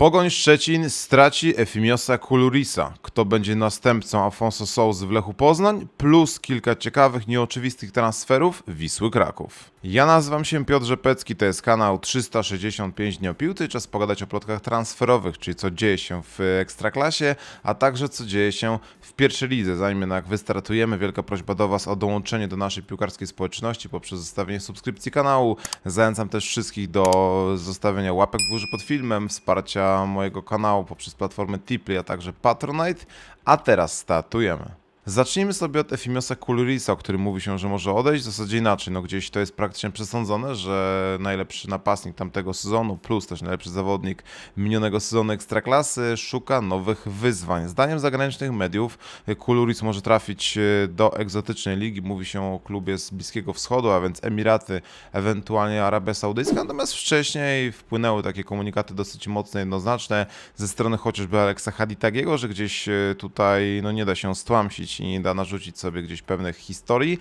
Pogoń Szczecin straci Efimiosa Kulurisa. Kto będzie następcą Afonso Souzy w Lechu Poznań? Plus kilka ciekawych, nieoczywistych transferów Wisły Kraków. Ja nazywam się Piotr Rzepecki, to jest kanał 365 Dni o czas pogadać o plotkach transferowych, czyli co dzieje się w Ekstraklasie, a także co dzieje się w pierwszej lidze. Zanim jednak wystartujemy, wielka prośba do Was o dołączenie do naszej piłkarskiej społeczności poprzez zostawienie subskrypcji kanału. Zachęcam też wszystkich do zostawienia łapek w górze pod filmem, wsparcia mojego kanału poprzez platformę Tiply, a także Patronite. A teraz startujemy. Zacznijmy sobie od Efimiosa Kulurisa, o którym mówi się, że może odejść. W zasadzie inaczej, no gdzieś to jest praktycznie przesądzone, że najlepszy napastnik tamtego sezonu, plus też najlepszy zawodnik minionego sezonu Ekstraklasy, szuka nowych wyzwań. Zdaniem zagranicznych mediów Kuluris może trafić e, do egzotycznej ligi. Mówi się o klubie z Bliskiego Wschodu, a więc Emiraty, ewentualnie Arabia Saudyjska. Natomiast wcześniej wpłynęły takie komunikaty dosyć mocne, jednoznaczne ze strony chociażby Aleksa Haditagiego, że gdzieś e, tutaj no, nie da się stłamsić i nie da narzucić sobie gdzieś pewnych historii.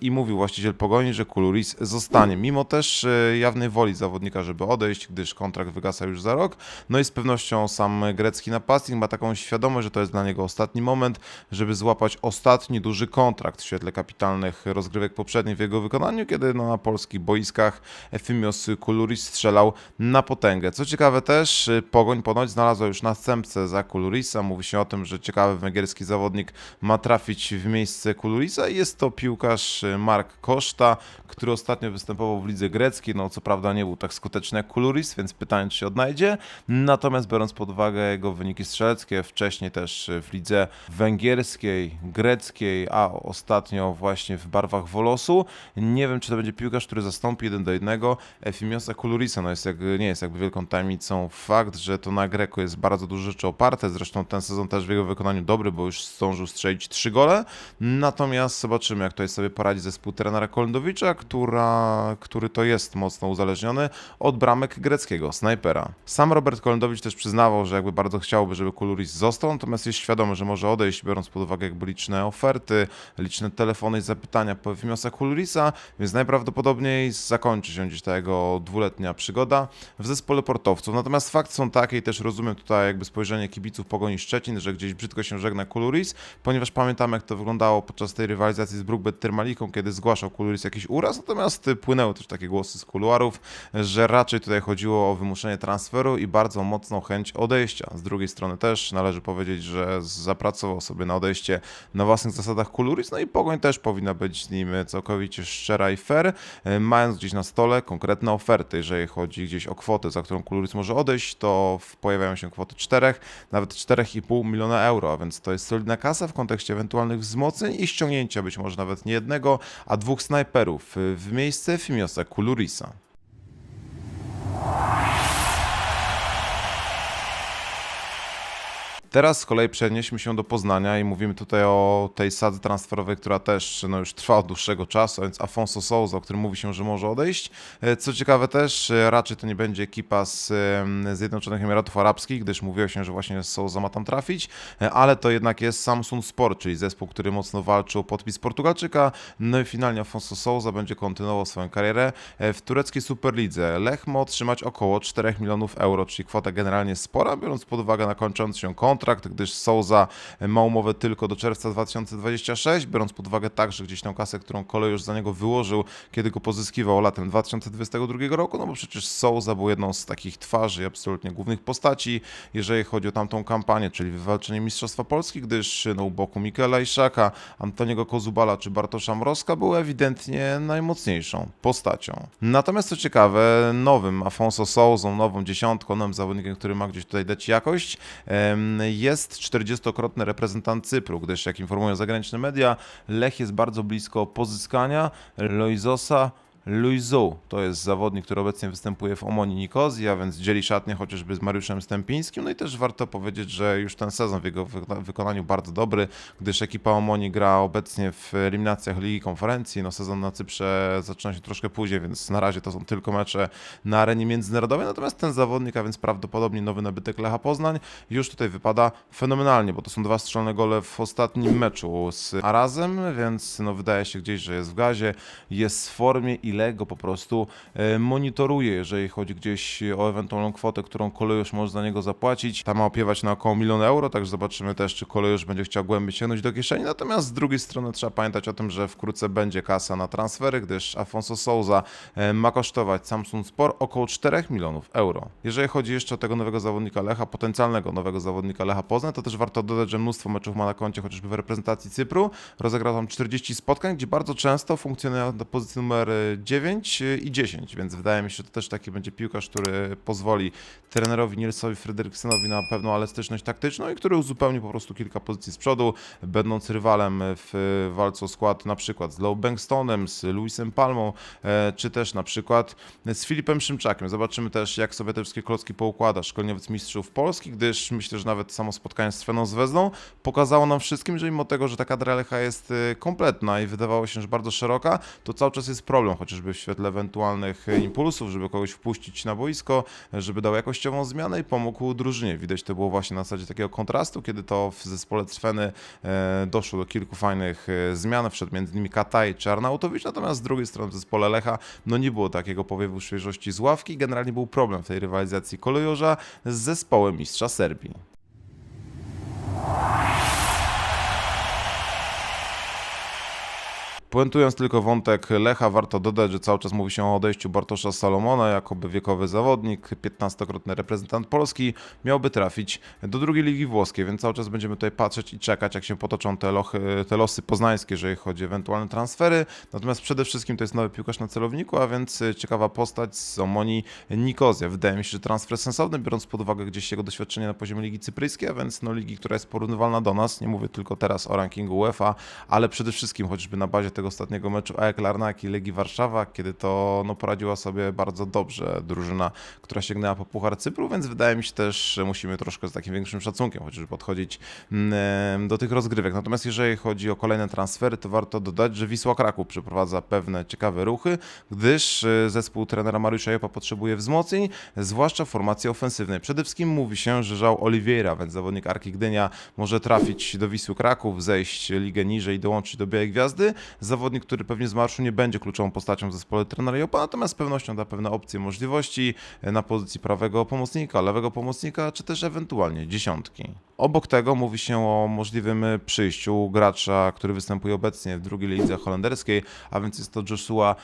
I mówił właściciel Pogoni, że Kuluris zostanie, mimo też e, jawnej woli zawodnika, żeby odejść, gdyż kontrakt wygasa już za rok. No i z pewnością sam grecki napastnik ma taką świadomość, że to jest dla niego ostatni moment, żeby złapać ostatni duży kontrakt w świetle kapitalnych rozgrywek poprzednich w jego wykonaniu, kiedy no, na polskich boiskach Efimios Kuluris strzelał na potęgę. Co ciekawe też, y, Pogoń ponoć znalazła już następcę za Kulurisa. Mówi się o tym, że ciekawy węgierski zawodnik ma trafić w miejsce Kulurisa i jest to piłkarz y, Mark Koszta, który ostatnio występował w lidze greckiej. No co prawda nie był tak skuteczny jak Kuluris, więc pytanie czy się odnajdzie. Natomiast biorąc pod uwagę jego wyniki strzeleckie, wcześniej też y, w lidze węgierskiej, greckiej, a ostatnio właśnie w barwach Wolosu, nie wiem czy to będzie piłkarz, który zastąpi jeden do jednego Efimiosa Kulurisa. No jest jak, nie jest jakby wielką tajemnicą fakt, że to na Greku jest bardzo dużo rzeczy oparte. Zresztą ten sezon też w jego wykonaniu dobry, bo już zdążył strzelić trzy gole. Natomiast zobaczymy, jak tutaj sobie poradzi zespół trenera Kolendowicza, która, który to jest mocno uzależniony od bramek greckiego snajpera. Sam Robert Kolendowicz też przyznawał, że jakby bardzo chciałby, żeby Kuluris został, natomiast jest świadomy, że może odejść, biorąc pod uwagę jakby liczne oferty, liczne telefony i zapytania po Efimiosa Kulurisa, więc najprawdopodobniej zakończy się gdzieś ta jego dwuletnia przygoda w zespole portowców. Natomiast fakt są takie i też rozumiem tutaj jakby spojrzenie kibiców Pogoni Szczecin, że gdzieś brzydko się żegna Kuluris, ponieważ pamiętam jak to wyglądało podczas tej rywalizacji z Brookbet Tyrmaliką, kiedy zgłaszał Kuluris jakiś uraz, natomiast płynęły też takie głosy z kuluarów, że raczej tutaj chodziło o wymuszenie transferu i bardzo mocną chęć odejścia. Z drugiej strony też należy powiedzieć, że zapracował sobie na odejście na własnych zasadach Kuluris, no i Pogoń też powinna być z nim całkowicie szczera i fair, mając gdzieś na stole konkretne oferty, jeżeli chodzi gdzieś o kwotę, za którą Kuluris może odejść, to pojawiają się kwoty 4, nawet 4,5 miliona euro, a więc to jest solidna kasa w kontekście ewentualnych wzmocnień i ściągnięcia być może nawet nie jednego, a dwóch snajperów w miejsce Fimiosa Kulurisa. Teraz z kolei przenieśmy się do Poznania i mówimy tutaj o tej sadze transferowej, która też no, już trwa od dłuższego czasu, a więc Afonso Souza, o którym mówi się, że może odejść. E, Co ciekawe też, e, raczej to nie będzie ekipa z Zjednoczonych Emiratów Arabskich, gdyż mówiło się, że właśnie Souza ma tam trafić, e, ale to jednak jest Samsung Sport, czyli zespół, który mocno walczył o podpis Portugalczyka. No i finalnie Afonso Souza będzie kontynuował swoją karierę w tureckiej Superlidze. Lech ma otrzymać około 4 milionów euro, czyli kwota generalnie spora, biorąc pod uwagę na kończący się kontrakt, gdyż Souza ma umowę tylko do czerwca 2026, biorąc pod uwagę także gdzieś tą kasę, którą Kole już za niego wyłożył, kiedy go pozyskiwał latem 2022 roku, no bo przecież Souza był jedną z takich twarzy absolutnie głównych postaci, jeżeli chodzi o tamtą kampanię, czyli wywalczenie Mistrzostwa Polski, gdyż no, u boku Mikela Iszaka, Antoniego Kozubala czy Bartosza Mrozka był ewidentnie najmocniejszą postacią. Natomiast co ciekawe, nowym Afonso Souzą, nową dziesiątką, nowym zawodnikiem, który ma gdzieś tutaj dać jakość, jest 40-krotny reprezentant Cypru, gdyż jak informują zagraniczne media, Lech jest bardzo blisko pozyskania. Loizosa Luizou to jest zawodnik, który obecnie występuje w Omoni Nikozji, a więc dzieli szatnię chociażby z Mariuszem Stępińskim. No i też warto powiedzieć, że już ten sezon w jego wyko- wykonaniu bardzo dobry, gdyż ekipa Omoni gra obecnie w eliminacjach Ligi Konferencji. No sezon na Cyprze zaczyna się troszkę później, więc na razie to są tylko mecze na arenie międzynarodowej. Natomiast ten zawodnik, a więc prawdopodobnie nowy nabytek Lecha Poznań, już tutaj wypada fenomenalnie, bo to są dwa strzelone gole w ostatnim meczu z Arazem, więc no wydaje się gdzieś, że jest w gazie, jest w formie i i Lech go po prostu e, monitoruje, jeżeli chodzi gdzieś o ewentualną kwotę, którą kolejusz może za niego zapłacić. Ta ma opiewać na około milion euro, także zobaczymy też, czy kolejusz będzie chciał głębiej sięgnąć do kieszeni. Natomiast z drugiej strony trzeba pamiętać o tym, że wkrótce będzie kasa na transfery, gdyż Afonso Souza e, ma kosztować Samsung Sport około 4 milionów euro. Jeżeli chodzi jeszcze o tego nowego zawodnika Lecha, potencjalnego nowego zawodnika Lecha Poznań, to też warto dodać, że mnóstwo meczów ma na koncie chociażby w reprezentacji Cypru. Rozegrał tam 40 spotkań, gdzie bardzo często funkcjonuje na pozycji numer 9 i 10, więc wydaje mi się, że to też taki będzie piłkarz, który pozwoli trenerowi Nielsowi Frederiksonowi na pewną elastyczność taktyczną i który uzupełni po prostu kilka pozycji z przodu, będąc rywalem w walce o skład na przykład z Low Bankstonem, z Luisem Palmą, e, czy też na przykład z Filipem Szymczakiem. Zobaczymy też, jak sobie te wszystkie klocki poukłada szkoleniowiec mistrzów Polski, gdyż myślę, że nawet samo spotkanie z Sveną Zvezdą pokazało nam wszystkim, że mimo tego, że ta kadra Lecha jest e, kompletna i wydawało się, że bardzo szeroka, to cały czas jest problem, chociażby w świetle ewentualnych impulsów, żeby kogoś wpuścić na boisko, żeby dał jakościową zmianę i pomógł drużynie. Widać to było właśnie na zasadzie takiego kontrastu, kiedy to w zespole Trweny e, doszło do kilku fajnych e, zmian, wszedł między innymi Kataj czy Arnautowicz, natomiast z drugiej strony w zespole Lecha no nie było takiego powiewu świeżości z ławki, generalnie był problem w tej rywalizacji kolejorza z zespołem mistrza Serbii. Puentując tylko wątek Lecha, warto dodać, że cały czas mówi się o odejściu Bartosza Salomona, jakoby wiekowy zawodnik, 15-krotny reprezentant Polski, miałby trafić do drugiej ligi włoskiej, więc cały czas będziemy tutaj patrzeć i czekać, jak się potoczą te, lochy, te losy poznańskie, jeżeli chodzi o ewentualne transfery. Natomiast przede wszystkim to jest nowy piłkarz na celowniku, a więc ciekawa postać z Omonii Nikozja. Wydaje mi się, że transfer sensowny, biorąc pod uwagę gdzieś jego doświadczenie na poziomie Ligi Cypryjskiej, a więc no, ligi, która jest porównywalna do nas. Nie mówię tylko teraz o rankingu UEFA, ale przede wszystkim chociażby na bazie tego ostatniego meczu AEK Larnaki Legii Warszawa, kiedy to no, poradziła sobie bardzo dobrze drużyna, która sięgnęła po Puchar Cypru, więc wydaje mi się też, że musimy troszkę z takim większym szacunkiem chociażby podchodzić mm, do tych rozgrywek. Natomiast jeżeli chodzi o kolejne transfery, to warto dodać, że Wisła Kraków przeprowadza pewne ciekawe ruchy, gdyż y, zespół trenera Mariusza Jopa potrzebuje wzmocnień, zwłaszcza w formacji ofensywnej. Przede wszystkim mówi się, że Żał Oliveira, więc zawodnik Arki Gdynia może trafić do Wisły Kraków, zejść ligę niżej i dołączyć do Białej Gwiazdy. Zawodnik, który pewnie z marszu nie będzie kluczową postacią w zespole trenera Jopa, natomiast z pewnością da pewne opcje, możliwości e, na pozycji prawego pomocnika, lewego pomocnika, czy też ewentualnie dziesiątki. Obok tego mówi się o możliwym przyjściu gracza, który występuje obecnie w drugiej lidze holenderskiej, a więc jest to Joshua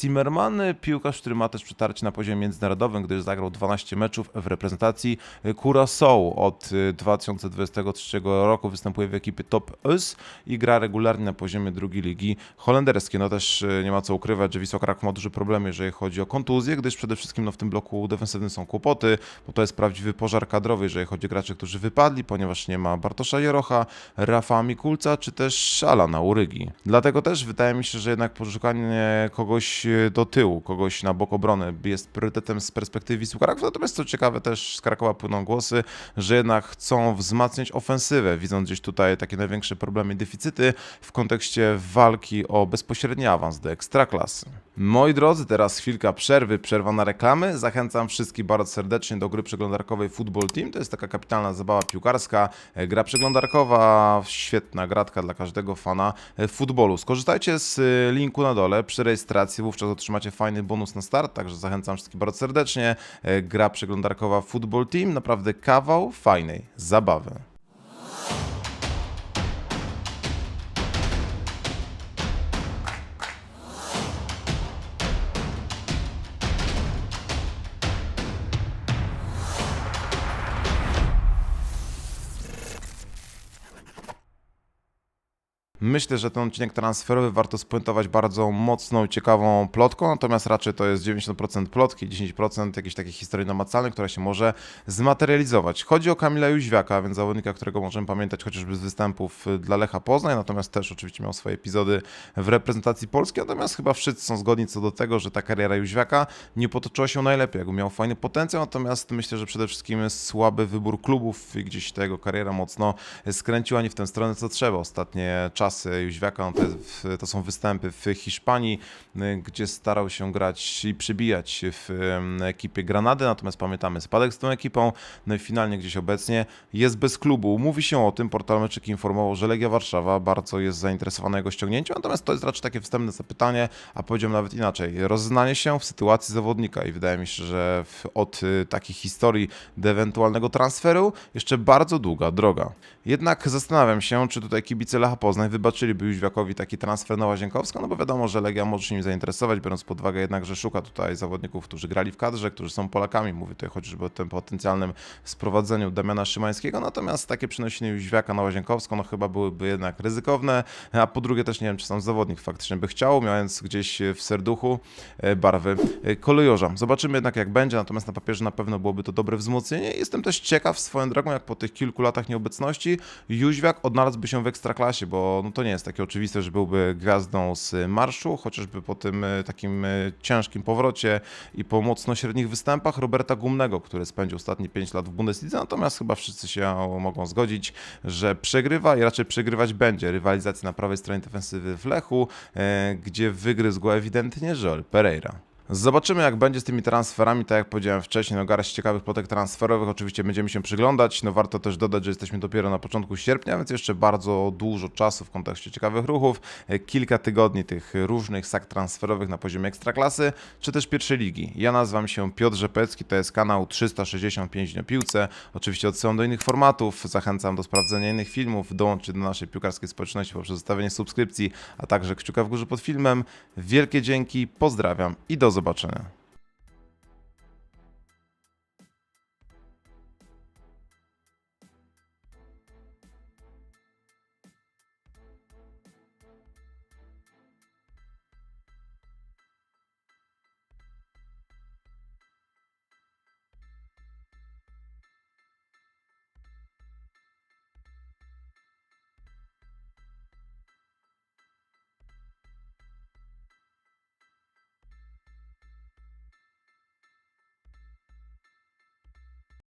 Zimmerman, piłkarz, który ma też przetarcie na poziomie międzynarodowym, gdyż zagrał 12 meczów w reprezentacji Curaçao od 2023 roku, występuje w ekipie Top US i gra regularnie na poziomie drugiej ligi holenderskiej. No też e, nie ma co ukrywać, że Wisła Kraków ma duże problemy, jeżeli chodzi o kontuzję, gdyż przede wszystkim no, w tym bloku defensywnym są kłopoty, bo to jest prawdziwy pożar kadrowy, jeżeli chodzi o graczy, którzy wypadli, ponieważ nie ma Bartosza Jerocha, Rafa Mikulca, czy też Alana Urygi. Dlatego też wydaje mi się, że jednak poszukanie kogoś e, do tyłu, kogoś na bok obrony jest priorytetem z perspektywy Wisły Kraków, natomiast co ciekawe też z Krakowa płyną głosy, że jednak chcą wzmacniać ofensywę, widząc gdzieś tutaj takie największe problemy deficyty w kontekście walki o bezpośredni awans do ekstraklasy. Moi drodzy, teraz chwilka przerwy, przerwa na reklamy. Zachęcam wszystkich bardzo serdecznie do gry przeglądarkowej Football Team. To jest taka kapitalna zabawa piłkarska, e, gra przeglądarkowa, świetna gratka dla każdego fana e, futbolu. Skorzystajcie z e, linku na dole przy rejestracji, wówczas otrzymacie fajny bonus na start, także zachęcam wszystkich bardzo serdecznie. Gra przeglądarkowa Football Team, naprawdę kawał fajnej zabawy. Myślę, że ten odcinek transferowy warto spuentować bardzo mocną, ciekawą plotką, natomiast raczej to jest 90% plotki, 10% jakiejś takiej historii namacalnej, która się może zmaterializować. Chodzi o Kamila Jóźwiaka, więc zawodnika, którego możemy pamiętać chociażby z występów dla Lecha Poznań, natomiast też oczywiście miał swoje epizody w reprezentacji Polski, natomiast chyba wszyscy są zgodni co do tego, że ta kariera Jóźwiaka nie potoczyła się najlepiej, jakby miał fajny potencjał, natomiast myślę, że przede wszystkim słaby wybór klubów i gdzieś ta jego kariera mocno skręciła nie w tę stronę, co trzeba. Ostatnie czasy czasy Jóźwiaka, no to, w- to są występy w Hiszpanii, y, gdzie starał się grać i przybijać w em, ekipie Granady, natomiast pamiętamy spadek z tą ekipą, no i finalnie gdzieś obecnie jest bez klubu. Mówi się o tym, portal Meczyk informował, że Legia Warszawa bardzo jest zainteresowana jego ściągnięciem, natomiast to jest raczej takie wstępne zapytanie, a powiedziałem nawet inaczej, rozeznanie się w sytuacji zawodnika i wydaje mi się, że od y, takiej historii do ewentualnego transferu jeszcze bardzo długa droga. Jednak zastanawiam się, czy tutaj kibice Lecha Poznań wybaczyliby Jóźwiakowi taki transfer na Łazienkowską, no bo wiadomo, że Legia może się nim zainteresować, biorąc pod uwagę jednak, że szuka tutaj zawodników, którzy grali w kadrze, którzy są Polakami. Mówię tutaj chociażby o tym potencjalnym sprowadzeniu Damiana Szymańskiego, natomiast takie przenosiny Jóźwiaka na Łazienkowską, no chyba byłyby jednak ryzykowne, a po drugie też nie wiem, czy sam zawodnik faktycznie by chciał, mając gdzieś w serduchu e, barwy e, kolejorza. Zobaczymy jednak jak będzie, natomiast na papierze na pewno byłoby to dobre wzmocnienie. Jestem też ciekaw swoją drogą, jak po tych kilku latach nieobecności Jóźwiak odnalazłby się w ekstraklasie, bo no to nie jest takie oczywiste, że byłby gwiazdą z marszu, chociażby po tym e, takim e, ciężkim powrocie i po mocno średnich występach Roberta Gumnego, który spędził ostatnie 5 lat w Bundeslidze, natomiast chyba wszyscy się mogą zgodzić, że przegrywa i raczej przegrywać będzie. Rywalizacja na prawej stronie defensywy w Lechu, e, gdzie wygryzł ewidentnie Joel Pereira. Zobaczymy, jak będzie z tymi transferami. Tak jak powiedziałem wcześniej, no garść ciekawych plotek transferowych. Oczywiście będziemy się przyglądać. No warto też dodać, że jesteśmy dopiero na początku sierpnia, więc jeszcze bardzo dużo czasu w kontekście ciekawych ruchów. Kilka tygodni tych różnych sak transferowych na poziomie ekstraklasy, czy też pierwszej ligi. Ja nazywam się Piotr Rzepecki, to jest kanał 365 na piłce. Oczywiście odsyłam do innych formatów. Zachęcam do sprawdzenia innych filmów. Dołączcie do naszej piłkarskiej społeczności poprzez zostawienie subskrypcji, a także kciuka w górze pod filmem. Wielkie dzięki, pozdrawiam i do zobaczenia.